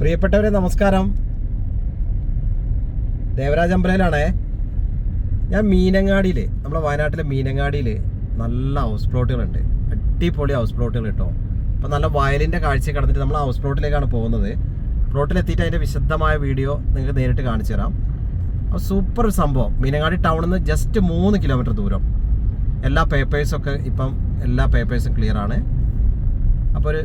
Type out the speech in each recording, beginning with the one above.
പ്രിയപ്പെട്ടവരെ നമസ്കാരം. ദേവരാജ് അമ്പലയിലാണേ. ഞാൻ മീനങ്ങാടിയിൽ നമ്മുടെ വയനാട്ടിലെ മീനങ്ങാടിയിൽ നല്ല ഹൗസ് പ്ലോട്ടുകളുണ്ട് അടിപൊളി ഹൗസ് പ്ലോട്ടുകൾ കേട്ടോ. അപ്പോൾ നല്ല വയലിന്റെ കാഴ്ച കടന്നിട്ട് നമ്മൾ ഹൗസ് പ്ലോട്ടിലേക്കാണ് പോകുന്നത്. പ്ലോട്ടിലെത്തിയിട്ട് അതിന്റെ വിശദമായ വീഡിയോ നിങ്ങൾക്ക് നേരിട്ട് കാണിച്ചു തരാം. അപ്പോൾ സൂപ്പർ സംഭവം. മീനങ്ങാടി ടൗണിൽ നിന്ന് ജസ്റ്റ് മൂന്ന് കിലോമീറ്റർ ദൂരം. എല്ലാ പേപ്പേഴ്സൊക്കെ ഇപ്പം എല്ലാ പേപ്പേഴ്സും ക്ലിയർ ആണ്. അപ്പോൾ ഒരു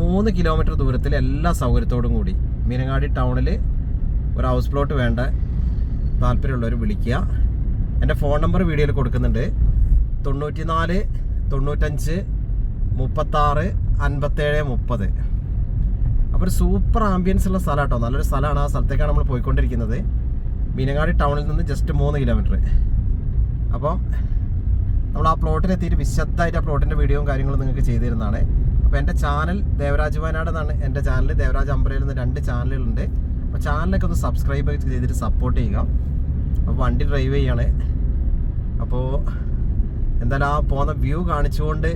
മൂന്ന് കിലോമീറ്റർ ദൂരത്തിൽ എല്ലാ സൗകര്യത്തോടും കൂടി മീനങ്ങാടി ടൗണിൽ ഒരു ഹൗസ് പ്ലോട്ട് വേണ്ട താല്പര്യമുള്ളവർ വിളിക്കുക. എന്റെ ഫോൺ നമ്പർ വീഡിയോയിൽ കൊടുക്കുന്നുണ്ട്. തൊണ്ണൂറ്റി നാല് തൊണ്ണൂറ്റഞ്ച് മുപ്പത്താറ് അൻപത്തേഴ് മുപ്പത്. അപ്പോൾ ഒരു സൂപ്പർ ആംബിയൻസ് ഉള്ള സ്ഥലം കേട്ടോ നല്ലൊരു സ്ഥലമാണ് ആ സ്ഥലത്തേക്കാണ് നമ്മൾ പോയിക്കൊണ്ടിരിക്കുന്നത്. മീനങ്ങാടി ടൗണിൽ നിന്ന് ജസ്റ്റ് മൂന്ന് കിലോമീറ്റർ അപ്പം നമ്മൾ ആ പ്ലോട്ടിലെത്തിയിട്ട് വിശദമായിട്ട് ആ പ്ലോട്ടിന്റെ വീഡിയോയും കാര്യങ്ങളും നിങ്ങൾക്ക് ചെയ്തു തരുന്നതാണ്. അപ്പോൾ എന്റെ ചാനൽ ദേവരാജ് വയനാട് എന്നാണ് എന്റെ ചാനൽ ദേവരാജ് അമ്പലയിൽ നിന്ന് രണ്ട് ചാനലുകളുണ്ട് അപ്പോൾ ചാനലൊക്കെ ഒന്ന് സബ്സ്ക്രൈബ് ചെയ്തിട്ട് സപ്പോർട്ട് ചെയ്യുക. അപ്പോൾ വണ്ടി ഡ്രൈവ് ചെയ്യാണ്. അപ്പോൾ എന്തായാലും ആ പോകുന്ന വ്യൂ കാണിച്ചുകൊണ്ട്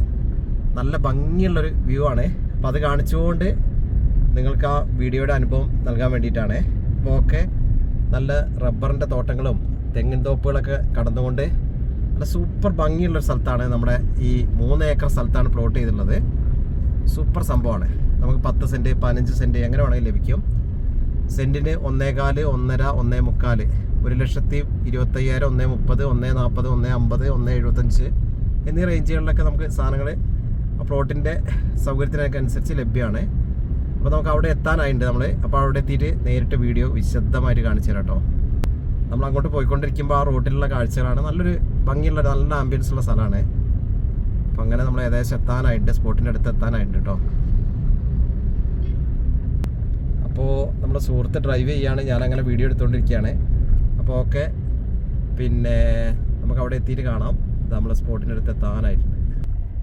നല്ല ഭംഗിയുള്ളൊരു വ്യൂ ആണ്. അപ്പോൾ അത് കാണിച്ചുകൊണ്ട് നിങ്ങൾക്ക് ആ വീഡിയോയുടെ അനുഭവം നൽകാൻ വേണ്ടിയിട്ടാണ്. അപ്പോൾ ഓക്കെ നല്ല റബ്ബറിന്റെ തോട്ടങ്ങളും തെങ്ങിൻ തോപ്പുകളൊക്കെ കടന്നുകൊണ്ട് നല്ല സൂപ്പർ ഭംഗിയുള്ളൊരു സ്ഥലത്താണ് നമ്മുടെ ഈ മൂന്ന് ഏക്കർ സ്ഥലത്താണ് പ്ലോട്ട് ചെയ്തിട്ടുള്ളത്. സൂപ്പർ സംഭവമാണ്. നമുക്ക് പത്ത് സെന്റ് പതിനഞ്ച് സെന്റ് എങ്ങനെ വേണമെങ്കിൽ ലഭിക്കും. സെന്റിന് ഒന്നേകാൽ ഒന്നര ഒന്നേ മുക്കാൽ ഒരു ലക്ഷത്തി ഇരുപത്തയ്യായിരം ഒന്നേ മുപ്പത് ഒന്നേ നാൽപ്പത് ഒന്നേ അമ്പത് ഒന്നേ എഴുപത്തഞ്ച് എന്നീ റേഞ്ചുകളിലൊക്കെ നമുക്ക് സാധനങ്ങൾ പ്ലോട്ടിന്റെ സൗകര്യത്തിനൊക്കെ അനുസരിച്ച് ലഭ്യമാണ്. അപ്പോൾ നമുക്ക് അവിടെ എത്താനായിട്ടുണ്ട് നമ്മൾ അപ്പോൾ അവിടെ എത്തിയിട്ട് നേരിട്ട് വീഡിയോ വിശദമായിട്ട് കാണിച്ചു തരാം കേട്ടോ. നമ്മൾ അങ്ങോട്ട് പോയിക്കൊണ്ടിരിക്കുമ്പോൾ ആ റോട്ടിലുള്ള കാഴ്ചകളാണ് നല്ലൊരു ഭംഗിയുള്ള നല്ല ആംബിയൻസ് ഉള്ള സ്ഥലമാണ്. അപ്പം അങ്ങനെ നമ്മൾ ഏകദേശം എത്താനായിട്ട് സ്പോട്ടിന്റെ അടുത്ത് എത്താനായിട്ട് കേട്ടോ അപ്പോൾ നമ്മുടെ സുഹൃത്ത് ഡ്രൈവ് ചെയ്യാണ് ഞാൻ അങ്ങനെ വീഡിയോ എടുത്തുകൊണ്ടിരിക്കുകയാണ് അപ്പോൾ ഓക്കെ. പിന്നെ നമുക്ക് അവിടെ എത്തിയിട്ട് കാണാം. നമ്മളെ സ്പോട്ടിന്റെ അടുത്ത് എത്താനായിട്ടുണ്ട്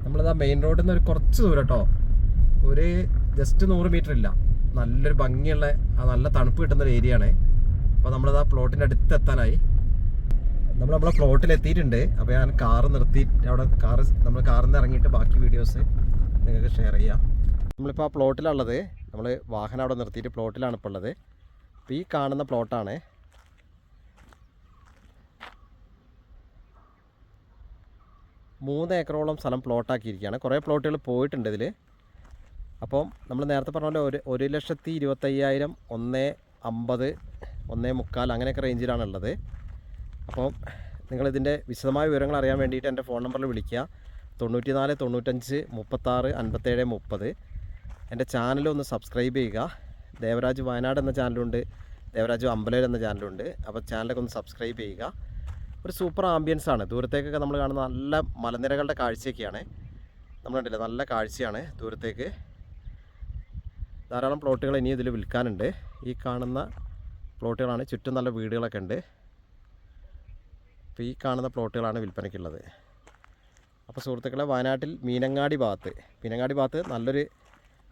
നമ്മളിതാ മെയിൻ റോഡിൽ നിന്ന് ഒരു കുറച്ച് ദൂരം കേട്ടോ ഒരു ജസ്റ്റ് നൂറ് മീറ്റർ ഇല്ല. നല്ലൊരു ഭംഗിയുള്ള ആ നല്ല തണുപ്പ് കിട്ടുന്നൊരു ഏരിയയാണ് അപ്പോൾ നമ്മളിതാ പ്ലോട്ടിന്റെ അടുത്ത് എത്താനായി. നമ്മൾ നമ്മളെ പ്ലോട്ടിൽ എത്തിയിട്ടുണ്ട് അപ്പോൾ ഞാൻ കാർ നിർത്തി അവിടെ കാർ നമ്മൾ കാറിൽ നിന്ന് ഇറങ്ങിയിട്ട് ബാക്കി വീഡിയോസ് നിങ്ങൾക്ക് ഷെയർ ചെയ്യാം. നമ്മളിപ്പോൾ ആ പ്ലോട്ടിലുള്ളത് നമ്മൾ വാഹനം അവിടെ നിർത്തിയിട്ട് പ്ലോട്ടിലാണ് ഇപ്പോൾ ഉള്ളത്. അപ്പോൾ ഈ കാണുന്ന പ്ലോട്ടാണ്. മൂന്ന് ഏക്കറോളം സ്ഥലം പ്ലോട്ടാക്കിയിരിക്കുകയാണ്. കുറേ പ്ലോട്ടുകൾ പോയിട്ടുണ്ട് ഇതിൽ അപ്പം നമ്മൾ നേരത്തെ പറഞ്ഞ പോലെ ഒരു ഒരു ലക്ഷത്തി ഇരുപത്തയ്യായിരം ഒന്ന് അമ്പത് ഒന്നേ മുക്കാൽ അങ്ങനെയൊക്കെ റേഞ്ചിലാണ് ഉള്ളത് അപ്പം നിങ്ങളിതിന്റെ വിശദമായ വിവരങ്ങൾ അറിയാൻ വേണ്ടിയിട്ട് എന്റെ ഫോൺ നമ്പറിൽ വിളിക്കുക. തൊണ്ണൂറ്റി നാല് തൊണ്ണൂറ്റഞ്ച് മുപ്പത്താറ് അൻപത്തേഴ് മുപ്പത്. എന്റെ ചാനൽ ഒന്ന് സബ്സ്ക്രൈബ് ചെയ്യുക. ദേവരാജ് വയനാട് എന്ന ചാനലുണ്ട്. ദേവരാജ് അമ്പലേൽ എന്ന ചാനലുണ്ട്. അപ്പോൾ ചാനലൊക്കെ ഒന്ന് സബ്സ്ക്രൈബ് ചെയ്യുക. ഒരു സൂപ്പർ ആംബിയൻസ് ആണ്. ദൂരത്തേക്കൊക്കെ നമ്മൾ കാണുന്ന നല്ല മലനിരകളുടെ കാഴ്ചയൊക്കെയാണ്. നമ്മൾ കണ്ടില്ല? നല്ല കാഴ്ചയാണ് ദൂരത്തേക്ക്. ധാരാളം പ്ലോട്ടുകൾ ഇനി ഇതിൽ വിൽക്കാനുണ്ട്. ഈ കാണുന്ന പ്ലോട്ടുകളാണ് ചുറ്റും നല്ല വീടുകളൊക്കെ ഉണ്ട്. അപ്പോൾ ഈ കാണുന്ന പ്ലോട്ടുകളാണ് വിൽപ്പനയ്ക്കുള്ളത് അപ്പോൾ സുഹൃത്തുക്കളെ വയനാട്ടിൽ മീനങ്ങാടി ഭാഗത്ത് മീനങ്ങാടി ഭാഗത്ത് നല്ലൊരു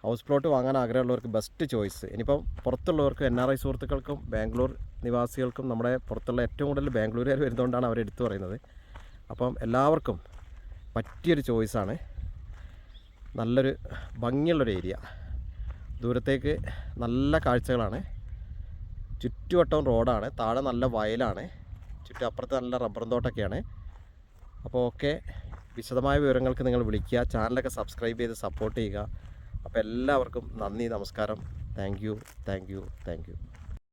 ഹൗസ് പ്ലോട്ട് വാങ്ങാൻ ആഗ്രഹമുള്ളവർക്ക് ബെസ്റ്റ് ചോയ്സ്. ഇനിയിപ്പം പുറത്തുള്ളവർക്ക് എൻ ആർ ഐ സുഹൃത്തുക്കൾക്കും ബാംഗ്ലൂർ നിവാസികൾക്കും നമ്മുടെ പുറത്തുള്ള ഏറ്റവും കൂടുതൽ ബാംഗ്ലൂരുകാർ വരുന്നതുകൊണ്ടാണ് അവർ എടുത്തു പറയുന്നത്. അപ്പം എല്ലാവർക്കും പറ്റിയൊരു ചോയ്സാണ്. നല്ലൊരു ഭംഗിയുള്ളൊരു ഏരിയ. ദൂരത്തേക്ക് നല്ല കാഴ്ചകളാണ്. ചുറ്റുവട്ടം റോഡാണ്. താഴെ നല്ല വയലാണ്. ചുറ്റും അപ്പുറത്ത് നല്ല റബ്ബർ തോട്ടൊക്കെയാണ്. അപ്പോൾ ഓക്കെ വിശദമായ വിവരങ്ങൾക്ക് നിങ്ങൾ വിളിക്കുക. ചാനലൊക്കെ സബ്സ്ക്രൈബ് ചെയ്ത് സപ്പോർട്ട് ചെയ്യുക. അപ്പോൾ എല്ലാവർക്കും നന്ദി നമസ്കാരം. Thank you thank you thank you.